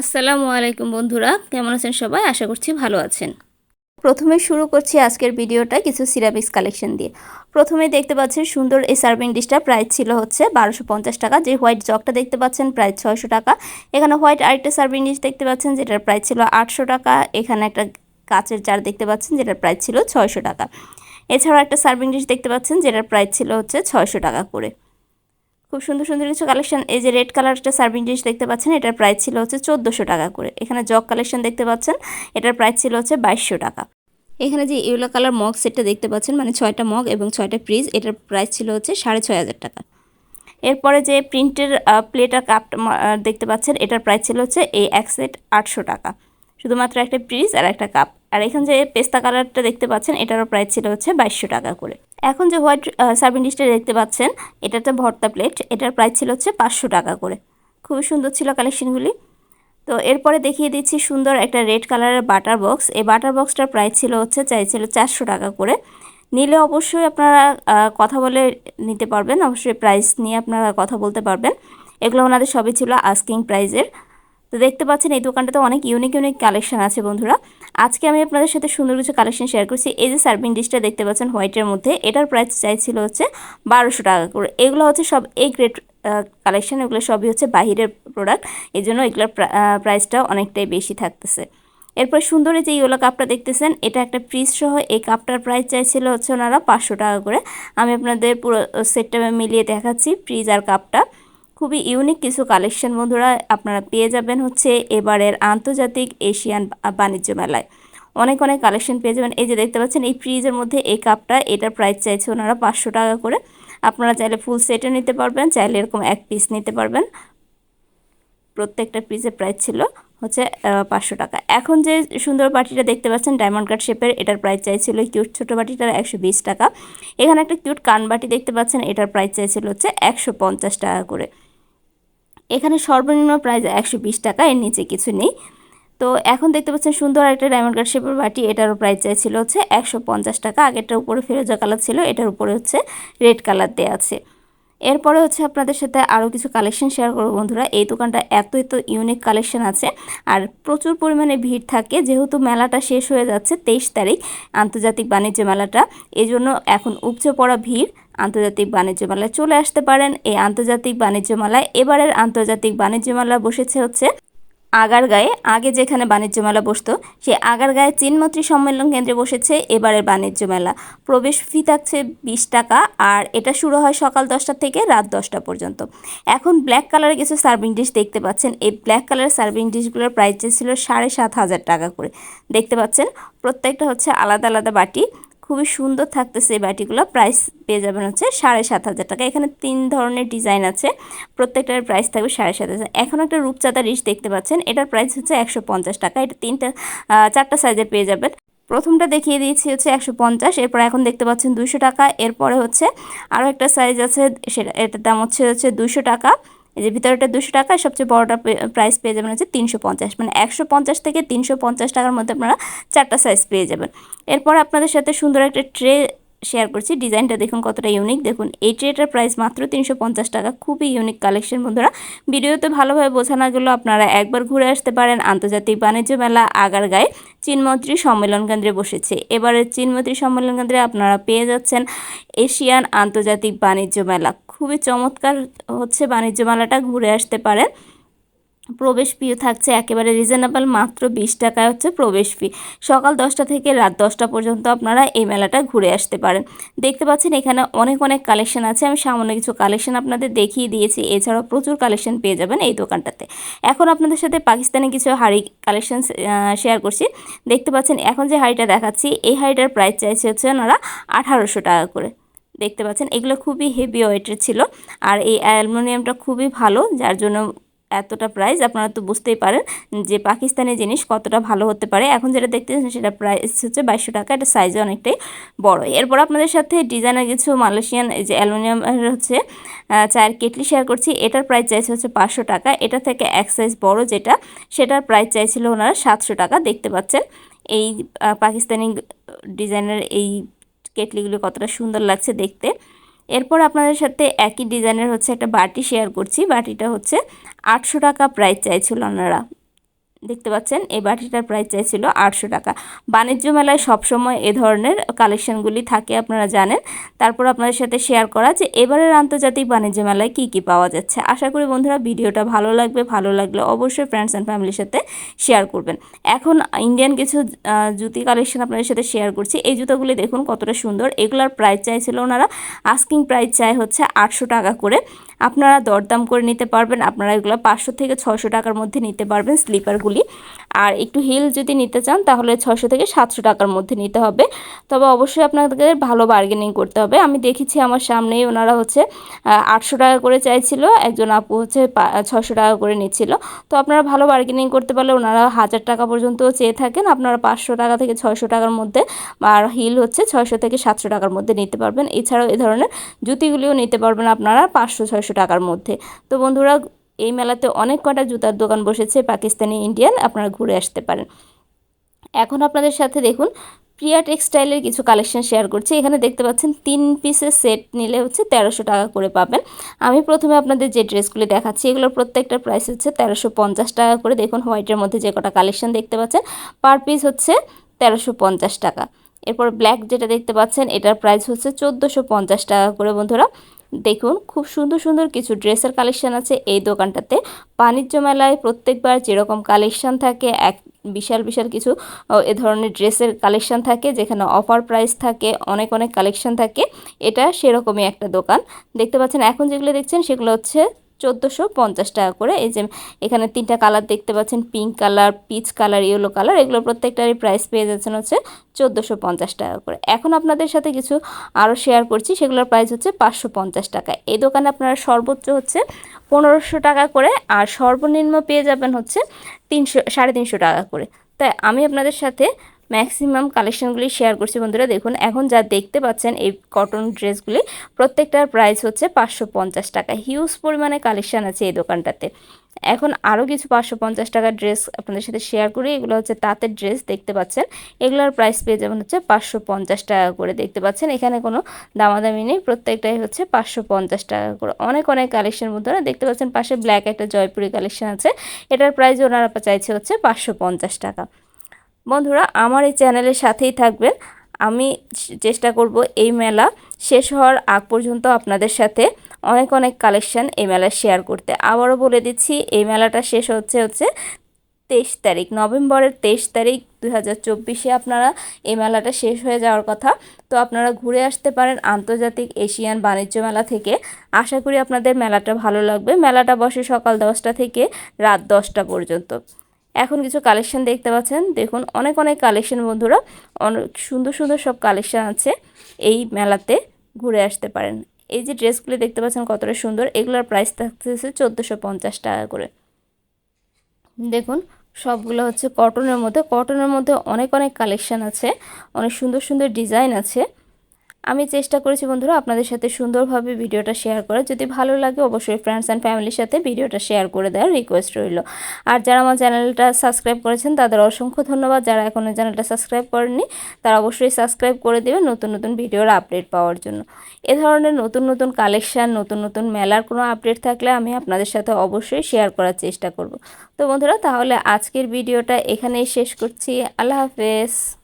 আসসালামু আলাইকুম বন্ধুরা, কেমন আছেন সবাই? আশা করছি ভালো আছেন। প্রথমে শুরু করছি আজকের ভিডিওটা কিছু সিরামিক্স কালেকশন দিয়ে। প্রথমে দেখতে পাচ্ছেন সুন্দর এই সার্ভিং ডিশটা, প্রাইস ছিল হচ্ছে বারোশো পঞ্চাশ টাকা। যে হোয়াইট জগটা দেখতে পাচ্ছেন প্রাইস ছয়শো টাকা। এখানে হোয়াইট আরেকটা সার্ভিং ডিশ দেখতে পাচ্ছেন, যেটার প্রাইস ছিল আটশো টাকা। এখানে একটা কাচের জার দেখতে পাচ্ছেন, যেটার প্রাইস ছিল ছয়শো টাকা। এছাড়াও একটা সার্ভিং ডিশ দেখতে পাচ্ছেন, যেটার প্রাইস ছিল হচ্ছে ছয়শো টাকা করে। খুব সুন্দর সুন্দর কিছু কালেকশন এই যে রেড কালার একটা সার্ভিং ডিশ দেখতে পাচ্ছেন, এটার প্রাইস ছিল হচ্ছে চোদ্দোশো টাকা করে। এখানে জগ কালেকশন দেখতে পাচ্ছেন, এটার প্রাইস ছিল হচ্ছে বাইশশো টাকা। এখানে যে ইয়েলো কালার মগ সেটটা দেখতে পাচ্ছেন মানে ছয়টা মগ এবং ছয়টা ফ্রিজ এটার প্রাইস ছিল হচ্ছে সাড়ে ছয় হাজার টাকা। এরপরে যে প্রিন্টের প্লেট আর কাপটা দেখতে পাচ্ছেন, এটার প্রাইস ছিল হচ্ছে এই এক সেট আটশো টাকা। শুধুমাত্র একটা ফ্রিজ আর একটা কাপ আর এখানে যে পেস্তা কালারটা দেখতে পাচ্ছেন, এটারও প্রাইস ছিল হচ্ছে বাইশশো টাকা করে। এখন যে হোয়াইট সার্ভিং ডিশটা দেখতে পাচ্ছেন এটা একটা ভর্তা প্লেট এটার প্রাইস ছিল হচ্ছে পাঁচশো টাকা করে। খুবই সুন্দর ছিল কালেকশনগুলি তো এরপরে দেখিয়ে দিচ্ছি সুন্দর একটা রেড কালারের বাটার বক্স এই বাটার বক্সটার প্রাইস ছিল হচ্ছে, চাইছিল চারশো টাকা করে। নিলে অবশ্যই আপনারা কথা বলে নিতে পারবেন, অবশ্যই প্রাইস নিয়ে আপনারা কথা বলতে পারবেন। এগুলো ওনাদের সবই ছিল আস্কিং প্রাইজের তো দেখতে পাচ্ছেন, এই দোকানটাতে অনেক ইউনিক ইউনিক কালেকশন আছে বন্ধুরা। আজকে আমি আপনাদের সাথে সুন্দর কিছু কালেকশন শেয়ার করছি। এই যে সার্ভিং ডিশটা দেখতে পাচ্ছেন হোয়াইটের মধ্যে, এটার প্রাইস চাইছিল হচ্ছে বারোশো টাকা করে। এগুলো হচ্ছে সব এই গ্রেড কালেকশন এগুলো সবই হচ্ছে বাহিরের প্রোডাক্ট এই জন্য এগুলোর প্রাইসটাও অনেকটাই বেশি থাকতেছে। এরপর সুন্দর যে ইয়েলো কাপটা দেখতেছেন, এটা একটা ফ্রিজ সহ এই কাপটার প্রাইস চাইছিল হচ্ছে ওনারা পাঁচশো টাকা করে। আমি আপনাদের পুরো সেটটা মিলিয়ে দেখাচ্ছি ফ্রিজ আর কাপটা খুবই ইউনিক কিছু কালেকশন বন্ধুরা আপনারা পেয়ে যাবেন হচ্ছে এবারের আন্তর্জাতিক এশিয়ান বাণিজ্য মেলায়। অনেক অনেক কালেকশন পেয়ে যাবেন। এই যে দেখতে পাচ্ছেন, এই ফ্রিজের মধ্যে এই কাপটা এটার প্রাইস চাইছে ওনারা পাঁচশো টাকা করে। আপনারা চাইলে ফুল সেটও নিতে পারবেন, চাইলে এরকম এক পিস নিতে পারবেন। প্রত্যেকটা পিসের প্রাইস ছিল হচ্ছে পাঁচশো টাকা। এখন যে সুন্দর বাটিটা দেখতে পাচ্ছেন ডায়মন্ড কাট শেপের এটার প্রাইস চাইছিল কিউট ছোটো বাটিটার একশো বিশ টাকা। এখানে একটা কিউট কান বাটি দেখতে পাচ্ছেন, এটার প্রাইস চাইছিল হচ্ছে একশো পঞ্চাশ টাকা করে। এখানে সর্বনিম্ন প্রাইস একশো বিশ টাকা, এর নিচে কিছু নেই। তো এখন দেখতে পাচ্ছেন সুন্দর একটা ডায়মন্ড কাট শেপের বাটি, এটারও প্রাইস চাইছিল হচ্ছে একশো পঞ্চাশ টাকা, আগেরটার উপরে ফেরোজা কালার ছিল, এটার উপরে হচ্ছে রেড কালার দেওয়া আছে। এরপরে হচ্ছে আপনাদের সাথে আরও কিছু কালেকশন শেয়ার করব বন্ধুরা। এই দোকানটা এত এত ইউনিক কালেকশন আছে আর প্রচুর পরিমাণে ভিড় থাকে। যেহেতু মেলাটা শেষ হয়ে যাচ্ছে তেইশ তারিখ আন্তর্জাতিক বাণিজ্য মেলাটা এই জন্য এখন উপচে পড়া ভিড়। আন্তর্জাতিক বাণিজ্য মেলায় চলে আসতে পারেন। এই আন্তর্জাতিক বাণিজ্য মেলায় এবারের আন্তর্জাতিক বাণিজ্য মেলা বসেছে হচ্ছে আগারগাঁয়ে, আগে যেখানে বাণিজ্য মেলা বসতো, সেই আগারগাঁয়ে চীনমন্ত্রী সম্মেলন কেন্দ্রে বসেছে এবারের বাণিজ্য মেলা। প্রবেশ ফি থাকছে বিশ টাকা আর এটা শুরু হয় সকাল দশটা থেকে রাত দশটা পর্যন্ত। এখন ব্ল্যাক কালারের কিছু সার্ভিং ডিশ দেখতে পাচ্ছেন। এই ব্ল্যাক কালারের সার্ভিং ডিশগুলোর প্রাইস ছিল সাড়ে সাত হাজার টাকা করে। দেখতে পাচ্ছেন, প্রত্যেকটা হচ্ছে আলাদা আলাদা বাটি। খুবই সুন্দর থাকতেছে এই বাটিগুলো। প্রাইস পেয়ে যাবেন হচ্ছে সাড়ে সাত হাজার টাকা। এখানে তিন ধরনের ডিজাইন আছে। প্রত্যেকটার প্রাইস থাকবে সাড়ে সাত হাজার। এখন একটা রূপচাঁদা রিস দেখতে পাচ্ছেন। এটার প্রাইস হচ্ছে একশো পঞ্চাশ টাকা। এটা তিনটা চারটা সাইজের পেয়ে যাবেন। প্রথমটা দেখিয়ে দিয়েছি হচ্ছে একশো পঞ্চাশ। এরপর এখন দেখতে পাচ্ছেন দুশো টাকা। এরপরে হচ্ছে আরও একটা সাইজ আছে। সেটা, এটার দাম হচ্ছে হচ্ছে দুশো টাকা। এই যে ভিতরেটা দুশো টাকা সবচেয়ে বড়টা প্রাইস পেয়ে যাবেন হচ্ছে তিনশো পঞ্চাশ। মানে একশো পঞ্চাশ থেকে তিনশো পঞ্চাশ টাকার মধ্যে আপনারা চারটা সাইজ পেয়ে যাবেন। এরপর আপনাদের সাথে সুন্দর একটা ট্রে শেয়ার করছি। ডিজাইনটা দেখুন কতটা ইউনিক দেখুন, এই ট্রেটার প্রাইস মাত্র তিনশো পঞ্চাশ টাকা। খুবই ইউনিক কালেকশন বন্ধুরা। ভিডিওতে ভালোভাবে বোঝানো গেলো, আপনারা একবার ঘুরে আসতে পারেন আন্তর্জাতিক বাণিজ্য মেলা আগারগাঁয়ে। চীনমন্ত্রী সম্মেলন কেন্দ্রে বসেছে। এবারে চীনমন্ত্রী সম্মেলন কেন্দ্রে আপনারা পেয়ে যাচ্ছেন এশিয়ান আন্তর্জাতিক বাণিজ্য মেলা। খুবই চমৎকার হচ্ছে বাণিজ্য মেলাটা ঘুরে আসতে পারেন। প্রবেশ ফিও থাকছে একেবারে রিজনেবল মাত্র বিশ টাকায় হচ্ছে প্রবেশ ফি সকাল দশটা থেকে রাত দশটা পর্যন্ত আপনারা এই মেলাটা ঘুরে আসতে পারেন। দেখতে পাচ্ছেন এখানে অনেক অনেক কালেকশন আছে। আমি সামান্য কিছু কালেকশন আপনাদের দেখিয়ে দিয়েছি। এছাড়াও প্রচুর কালেকশন পেয়ে যাবেন এই দোকানটাতে। এখন আপনাদের সাথে পাকিস্তানি কিছু হাড়ি কালেকশন শেয়ার করছি। দেখতে পাচ্ছেন, এখন যে হাড়িটা দেখাচ্ছি, এই হাড়িটার প্রাইস চাইছে হচ্ছে ওনারা আঠারোশো টাকা করে। দেখতে পাচ্ছেন, এগুলো খুবই হেভি ওয়েটের ছিল। আর এই অ্যালুমিনিয়ামটা খুবই ভালো, যার জন্য এতটা প্রাইস আপনারা তো বুঝতেই পারেন যে পাকিস্তানি জিনিস কতটা ভালো হতে পারে। এখন যেটা দেখতেছেন সেটা প্রাইস হচ্ছে বাইশশো টাকা, এটা সাইজও অনেকটাই বড়। এরপর আপনাদের সাথে ডিজাইনের কিছু মালয়েশিয়ান যে অ্যালুমিনিয়ামের হচ্ছে চায়ের কেটলি শেয়ার করছি। এটার প্রাইস চাইছে হচ্ছে পাঁচশো টাকা। এটা থেকে এক সাইজ বড় যেটা, সেটার প্রাইস চাইছিল ওনারা সাতশো টাকা। দেখতে পাচ্ছেন, এই পাকিস্তানি ডিজাইনের এই কেটলিগুলো কতটা সুন্দর লাগছে দেখতে। এরপর আপনাদের সাথে একই ডিজাইনের হচ্ছে একটা বাটি শেয়ার করছি। বাটিটা হচ্ছে আটশো টাকা প্রাইস চাইছিল ওনারা। দেখতে পাচ্ছেন, এই বাটিটার প্রাইস চাইছিল আটশো টাকা। বাণিজ্য মেলায় সবসময় এ ধরনের কালেকশনগুলি থাকে, আপনারা জানেন। তারপর আপনাদের সাথে শেয়ার করা যে এবারের আন্তর্জাতিক বাণিজ্য মেলায় কি কি পাওয়া যাচ্ছে। আশা করি বন্ধুরা ভিডিওটা ভালো লাগবে, ভালো লাগলে অবশ্যই ফ্রেন্ডস অ্যান্ড ফ্যামিলির সাথে শেয়ার করবেন। এখন ইন্ডিয়ান কিছু জুতি কালেকশন আপনাদের সাথে শেয়ার করছি। এই জুতোগুলি দেখুন কতটা সুন্দর। এগুলার প্রাইস চাইছিল ওনারা আস্কিং প্রাইস চাই হচ্ছে আটশো টাকা করে। আপনারা দরদাম করে নিতে পারবেন। আপনারা এগুলো পাঁচশো থেকে ছশো টাকার মধ্যে নিতে পারবেন স্লিপারগুলি। আর একটু হিল যদি নিতে চান, তাহলে ছশো থেকে সাতশো টাকার মধ্যে নিতে হবে। তবে অবশ্যই আপনাদের ভালো বার্গেনিং করতে হবে। আমি দেখেছি আমার সামনেই ওনারা হচ্ছে আটশো টাকা করে চাইছিল, একজন আপু হচ্ছে ছশো টাকা করে নিচ্ছিল। তো আপনারা ভালো বার্গেনিং করতে পারলে ওনারা হাজার টাকা পর্যন্ত চেয়ে থাকেন। আপনারা পাঁচশো টাকা থেকে ছয়শো টাকার মধ্যে, আর হিল হচ্ছে ছয়শো থেকে সাতশো টাকার মধ্যে নিতে পারবেন। এছাড়াও এ ধরনের জুতিগুলিও নিতে পারবেন আপনারা পাঁচশো, ছয়শো টাকার মধ্যে। তো বন্ধুরা এই মেলাতে অনেক কটা জুতার দোকান বসেছে, পাকিস্তানি, ইন্ডিয়ান, আপনারা ঘুরে আসতে পারেন। এখন আপনাদের সাথে দেখুন, প্রিয়া টেক্সটাইলের কিছু কালেকশন শেয়ার করছি। এখানে দেখতে পাচ্ছেন, তিন পিসের সেট নিলে হচ্ছে তেরোশো টাকা করে পাবেন। আমি প্রথমে আপনাদের যে ড্রেসগুলি দেখাচ্ছি, এগুলোর প্রত্যেকটার প্রাইস হচ্ছে তেরোশো পঞ্চাশ টাকা করে। দেখুন, হোয়াইটের মধ্যে যে কটা কালেকশন দেখতে পাচ্ছেন, পার পিস হচ্ছে তেরোশো পঞ্চাশ টাকা। এরপর ব্ল্যাক যেটা দেখতে পাচ্ছেন, এটার প্রাইস হচ্ছে চোদ্দোশো পঞ্চাশ টাকা করে, বন্ধুরা। দেখুন, খুব সুন্দর সুন্দর কিছু ড্রেসের কালেকশান আছে এই দোকানটাতে। বাণিজ্য মেলায় প্রত্যেকবার যেরকম কালেকশান থাকে, এক বিশাল বিশাল কিছু এ ধরনের ড্রেসের কালেকশান থাকে, যেখানে অফার প্রাইস থাকে, অনেক অনেক কালেকশান থাকে। এটা সেরকমই একটা দোকান। দেখতে পাচ্ছেন, এখন যেগুলো দেখছেন সেগুলো হচ্ছে চোদ্দোশো পঞ্চাশ টাকা করে। এই যে এখানে তিনটা কালার দেখতে পাচ্ছেন, pink colour, peach colour, yellow colour, এগুলো প্রত্যেকটারই প্রাইস পেয়ে যাচ্ছেন হচ্ছে চোদ্দোশো পঞ্চাশ টাকা করে। এখন আপনাদের সাথে কিছু আরও শেয়ার করছি, সেগুলোর প্রাইস হচ্ছে পাঁচশো পঞ্চাশ টাকা। এই দোকানে আপনারা সর্বোচ্চ হচ্ছে পনেরোশো টাকা করে আর সর্বনিম্ন পেয়ে যাবেন হচ্ছে তিনশো, সাড়ে তিনশো টাকা করে। তাই আমি আপনাদের সাথে ম্যাক্সিমাম কালেকশনগুলি শেয়ার করছি বন্ধুরা। দেখুন, এখন যা দেখতে পাচ্ছেন এই কটন ড্রেসগুলি প্রত্যেকটার প্রাইস হচ্ছে পাঁচশো পঞ্চাশ টাকা। হিউজ পরিমাণে কালেকশন আছে এই দোকানটাতে। এখন আরও কিছু পাঁচশো পঞ্চাশ টাকার ড্রেস আপনাদের সাথে শেয়ার করি। এগুলো হচ্ছে তাঁতের ড্রেস দেখতে পাচ্ছেন। এগুলোর প্রাইস পেয়ে যাবেন হচ্ছে পাঁচশো পঞ্চাশ টাকা করে দেখতে পাচ্ছেন। এখানে কোনো দামাদামি নেই, প্রত্যেকটাই হচ্ছে পাঁচশো পঞ্চাশ টাকা করে। অনেক অনেক কালেকশন বন্ধুরা, দেখতে পাচ্ছেন পাশে ব্ল্যাক একটা জয়পুরি কালেকশন আছে। এটার প্রাইস ওনারা চাইছে হচ্ছে পাঁচশো পঞ্চাশ টাকা। বন্ধুরা, আমার এই চ্যানেলের সাথেই থাকবেন। আমি চেষ্টা করব এই মেলা শেষ হওয়ার আগ পর্যন্ত আপনাদের সাথে অনেক অনেক কালেকশন এই মেলা শেয়ার করতে। আবারও বলে দিচ্ছি, এই মেলাটা শেষ হচ্ছে হচ্ছে তেইশ তারিখ, নভেম্বরের তেইশ তারিখ দু হাজার চব্বিশে আপনারা এই মেলাটা শেষ হয়ে যাওয়ার কথা। তো আপনারা ঘুরে আসতে পারেন আন্তর্জাতিক এশিয়ান বাণিজ্য মেলা থেকে। আশা করি আপনাদের মেলাটা ভালো লাগবে। মেলাটা বসে সকাল দশটা থেকে রাত দশটা পর্যন্ত। এখন কিছু কালেকশন দেখতে পাচ্ছেন। দেখুন, অনেক অনেক কালেকশন বন্ধুরা, অনেক সুন্দর সুন্দর সব কালেকশন আছে। এই মেলাতে ঘুরে আসতে পারেন। এই যে ড্রেসগুলি দেখতে পাচ্ছেন, কতটা সুন্দর। এগুলোর প্রাইস থাকতেছে চোদ্দোশো পঞ্চাশ টাকা করে। দেখুন, সবগুলো হচ্ছে কটনের মধ্যে। কটনের মধ্যে অনেক অনেক কালেকশন আছে। অনেক সুন্দর সুন্দর ডিজাইন আছে। আমি চেষ্টা করেছি বন্ধুরা আপনাদের সাথে সুন্দরভাবে ভিডিওটা শেয়ার করার। যদি ভালো লাগে অবশ্যই ফ্রেন্ডস অ্যান্ড ফ্যামিলির সাথে ভিডিওটা শেয়ার করে দেওয়ার রিকোয়েস্ট রইল। আর যারা আমার চ্যানেলটা সাবস্ক্রাইব করেছেন, তাদের অসংখ্য ধন্যবাদ। যারা এখনও চ্যানেলটা সাবস্ক্রাইব করেননি, তারা অবশ্যই সাবস্ক্রাইব করে দেবেন নতুন নতুন ভিডিওর আপডেট পাওয়ার জন্য। এ ধরনের নতুন নতুন কালেকশান নতুন নতুন মেলার কোনো আপডেট থাকলে আমি আপনাদের সাথে অবশ্যই শেয়ার করার চেষ্টা করব। তো বন্ধুরা, তাহলে আজকের ভিডিওটা এখানেই শেষ করছি। আল্লাহ হাফেজ।